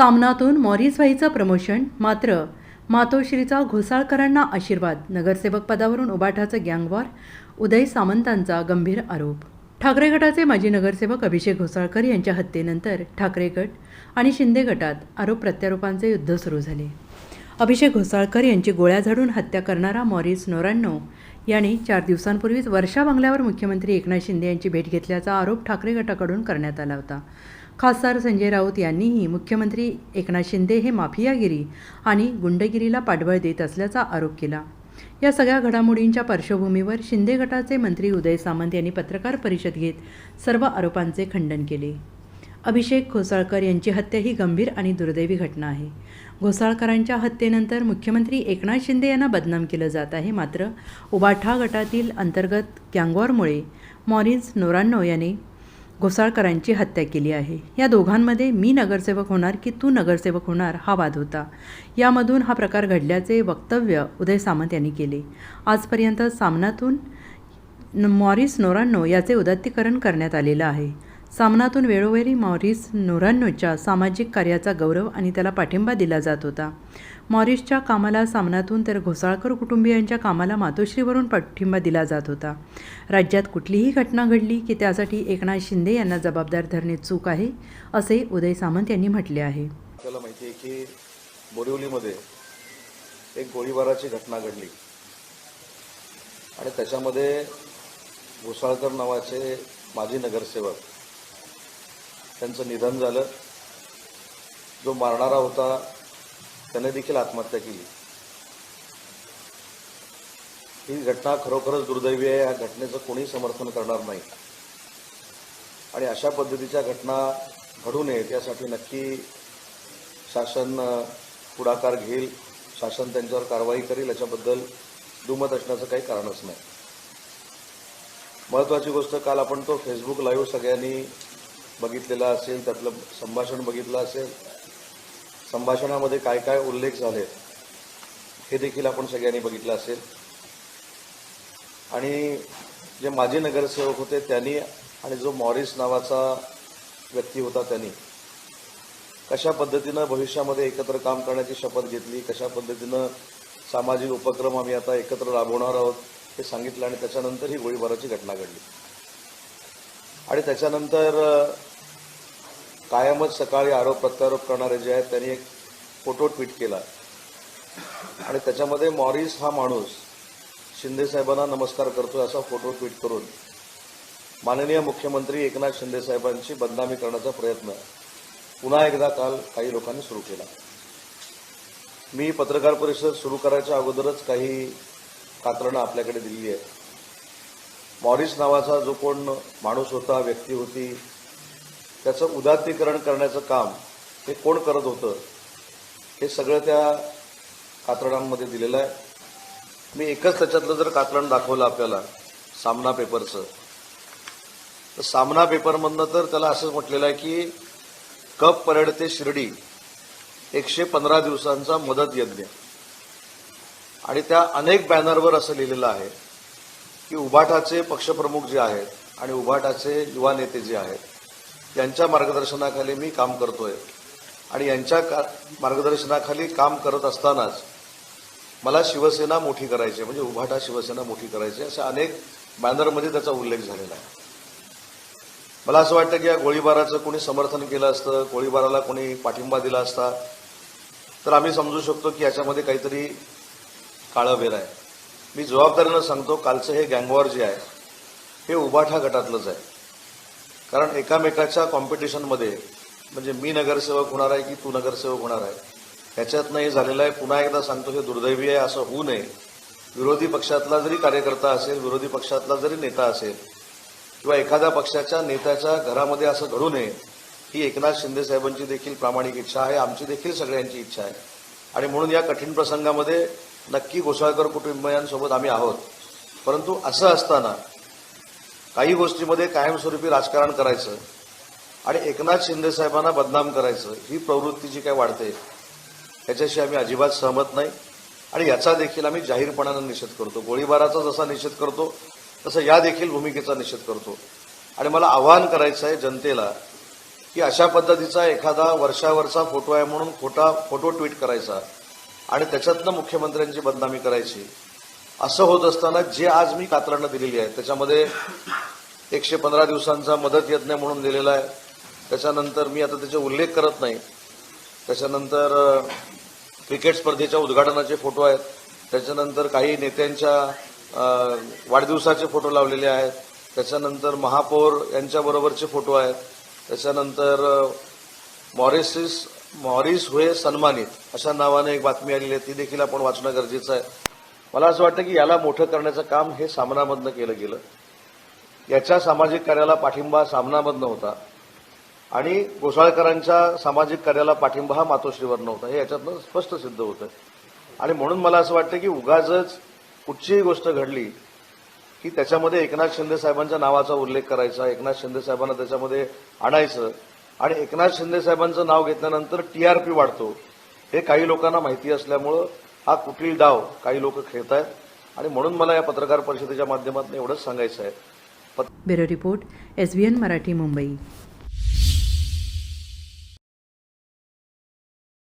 सामनातून मॉरिसभाईचं promotion मात्र मातोश्रीचा घोसाळकरांना आशीर्वाद नगरसेवक पदावरून उबाठाचं गँगवॉर उदय सामंतांचा गंभीर आरोप. ठाकरे गटाचे माजी नगरसेवक अभिषेक घोसाळकर यांच्या हत्येनंतर ठाकरे गट आणि शिंदे गटात आरोप प्रत्यारोपांचे युद्ध सुरू झाले. अभिषेक घोसाळकर यांची गोळ्या झाडून हत्या करणारा मॉरिस नोरान्नो याने चार दिवसांपूर्वीच वर्षा बंगल्यावर मुख्यमंत्री एकनाथ शिंदे यांची भेट घेतल्याचा आरोप ठाकरे गटाकडून करण्यात आला होता. खासदार संजय राऊत यांनीही मुख्यमंत्री एकनाथ शिंदे हे माफियागिरी आणि गुंडगिरीला पाठबळ देत असल्याचा आरोप केला. या सगळ्या घडामोडींच्या पार्श्वभूमीवर शिंदे गटाचे मंत्री उदय सामंत यांनी पत्रकार परिषद घेत सर्व आरोपांचे खंडन केले. अभिषेक घोसाळकर यांची हत्या ही गंभीर आणि दुर्दैवी घटना आहे. घोसाळकरांच्या हत्येनंतर मुख्यमंत्री एकनाथ शिंदे यांना बदनाम केलं जात आहे. मात्र उबाठा गटातील अंतर्गत गँगवॉरमुळे मॉरिन्स नोरान्नो याने घोसाळकरांची हत्या केली आहे. या दोघांमध्ये मी नगरसेवक होणार की तू नगरसेवक होणार हा वाद होता. यामधून हा प्रकार घडल्याचे वक्तव्य उदय सामंत यांनी केले. आजपर्यंत सामनातून मॉरिस नोरान्नो याचे उदात्तीकरण करण्यात आलेलं आहे. सामनातून वेळोवेळी मॉरिस नोरान्नोच्या सामाजिक कार्याचा गौरव आणि त्याला पाठिंबा दिला जात होता. मॉरिसच्या कामाला सामनातून तर घोसाळकर कुटुंबियांच्या कामाला मातोश्रीवरून पाठिंबा दिला जात होता. राज्यात कुठलीही घटना घडली की त्यासाठी एकनाथ शिंदे यांना जबाबदार धरणे चूक आहे असे उदय सामंत यांनी म्हटले आहे. आपल्याला माहिती आहे की बोरिवलीमध्ये एक गोळीबाराची घटना घडली. आणि त्याच्यामध्ये घोसाळकर नावाचे माजी नगरसेवक त्यांचं निधन झालं. जो मारणारा होता त्याने देखील आत्महत्या केली. ही घटना खरोखरच दुर्दैवी आहे. या घटनेचं कोणी समर्थन करणार नाही. आणि अशा पद्धतीच्या घटना घडू नयेत यासाठी नक्की शासन पुढाकार घेईल. शासन त्यांच्यावर कारवाई करेल. याच्याबद्दल दुमत असण्याचं काही कारणच नाही. महत्त्वाची गोष्ट काल आपण तो फेसबुक लाईव्ह सगळ्यांनी बघितलेला असेल त्यातलं संभाषण बघितलं असेल. संभाषणामध्ये काय काय उल्लेख झाले हे देखील आपण सगळ्यांनी बघितलं असेल. आणि जे माजी नगरसेवक होते त्यांनी आणि जो मॉरिस नावाचा व्यक्ती होता त्यांनी कशा पद्धतीनं भविष्यामध्ये एकत्र काम करण्याची शपथ घेतली कशा पद्धतीनं सामाजिक उपक्रम आम्ही आता एकत्र राबवणार आहोत हे सांगितलं आणि त्याच्यानंतर ही गोळीबाराची घटना घडली. आणि त्याच्यानंतर कायमच सकाळी आरोप प्रत्यारोप करणारे जे आहेत त्यांनी एक फोटो ट्विट केला. आणि त्याच्यामध्ये मॉरिस हा माणूस शिंदे साहेबांना नमस्कार करतोय असा फोटो ट्विट करून माननीय मुख्यमंत्री एकनाथ शिंदे साहेबांची बदनामी करण्याचा प्रयत्न पुन्हा एकदा काल काही लोकांनी सुरू केला. मी पत्रकार परिषद सुरू करायच्या अगोदरच काही कात्रणं आपल्याकडे दिली आहेत. मॉरिस नावाचा जो कोण माणूस होता व्यक्ती होती त्याचं उदात्तीकरण करण्याचं काम हे कोण करत होतं हे सगळं त्या कात्रणांमध्ये दिलेलं आहे. मी एकच त्याच्यातलं जर कात्रण दाखवलं आपल्याला सामना पेपरचं तर सामना पेपरमधनं तर त्याला असंच म्हटलेलं आहे की कप परेड ते शिर्डी एकशे पंधरा दिवसांचा मदत यज्ञ. आणि त्या अनेक बॅनरवर असं लिहिलेलं आहे की उभाटाचे पक्षप्रमुख जे आहेत आणि उभाटाचे युवा नेते जे आहेत यांच्या मार्गदर्शनाखाली मी काम करतोय. आणि यांच्या का- मार्गदर्शनाखाली काम करत असतानाच मला शिवसेना मोठी करायची आहे, म्हणजे उभाटा शिवसेना मोठी करायची आहे, अशा अनेक बॅनरमध्ये त्याचा उल्लेख झालेला आहे. मला असं वाटतं की या गोळीबाराचं कोणी समर्थन केलं असतं गोळीबाराला कोणी पाठिंबा दिला असता तर आम्ही समजू शकतो की याच्यामध्ये काहीतरी काळंबेर आहे. मी जबाबदारीनं सांगतो कालचं हे गँगवॉर जे आहे हे उभाठा गटातलंच आहे. कारण एकामेकाच्या कॉम्पिटिशनमध्ये म्हणजे मी नगरसेवक होणार आहे की तू नगरसेवक होणार आहे ह्याच्यातनं हे झालेलं आहे. पुन्हा एकदा सांगतो हे दुर्दैवी आहे असं होऊ नये. विरोधी पक्षातला जरी कार्यकर्ता असेल विरोधी पक्षातला जरी नेता असेल किंवा एखाद्या पक्षाच्या नेत्याच्या घरामध्ये असं घडू नये ही एकनाथ शिंदे साहेबांची देखील प्रामाणिक इच्छा आहे आमची देखील सगळ्यांची इच्छा आहे. आणि म्हणून या कठीण प्रसंगामध्ये नक्की घोसाळकर कुटुंबियांसोबत आम्ही आहोत. परंतु असं असताना काही गोष्टीमध्ये कायमस्वरूपी राजकारण करायचं आणि एकनाथ शिंदे साहेबांना बदनाम करायचं ही प्रवृत्ती जी काय वाढते? याच्याशी आम्ही अजिबात सहमत नाही. आणि याचा देखील आम्ही जाहीरपणानं निषेध करतो. गोळीबाराचा जसा निषेध करतो तसं या देखील भूमिकेचा निषेध करतो. आणि मला आवाहन करायचं आहे जनतेला की अशा पद्धतीचा एखादा वर्षावरचा फोटो आहे म्हणून खोटा फोटो ट्विट करायचा आणि त्याच्यातनं मुख्यमंत्र्यांची बदनामी करायची. असं होत असताना जे आज मी कात्रांना दिलेली आहे त्याच्यामध्ये एकशे पंधरा दिवसांचा मदत यज्ञ म्हणून दिलेला आहे. त्याच्यानंतर मी आता त्याचा उल्लेख करत नाही. त्याच्यानंतर क्रिकेट स्पर्धेच्या उद्घाटनाचे फोटो आहेत. त्याच्यानंतर काही नेत्यांच्या वाढदिवसाचे फोटो लावलेले आहेत. त्याच्यानंतर महापौर यांच्याबरोबरचे फोटो आहेत. त्याच्यानंतर मॉरिसिस मॉरिस हुए सन्मानित अशा नावाने एक बातमी आलेली आहे. ती देखील आपण वाचणं गरजेचं आहे. मला असं वाटतं की याला मोठं करण्याचं काम हे सामनामधनं केलं गेलं. याच्या सामाजिक कार्याला पाठिंबा सामनामधनं होता. आणि घोसाळकरांच्या सामाजिक कार्याला पाठिंबा हा मातोश्रीवरनं होता. हे याच्यातनं स्पष्ट सिद्ध होतं. आणि म्हणून मला असं वाटतं की उगाजच कुठचीही गोष्ट घडली की त्याच्यामध्ये एकनाथ शिंदे साहेबांच्या नावाचा उल्लेख करायचा एकनाथ शिंदे साहेबांना त्याच्यामध्ये आणायचं आणि एकनाथ शिंदे साहेबांचं नाव घेतल्यानंतर टीआरपी वाढतो. हे काही लोकांना माहिती असल्यामुळं हा कुठली डाव काही लोक खेळत आहेत. आणि म्हणून मला या पत्रकार परिषदेच्या माध्यमातून एवढंच सांगायचं आहे. Bureau report S N Marathi Mumbai.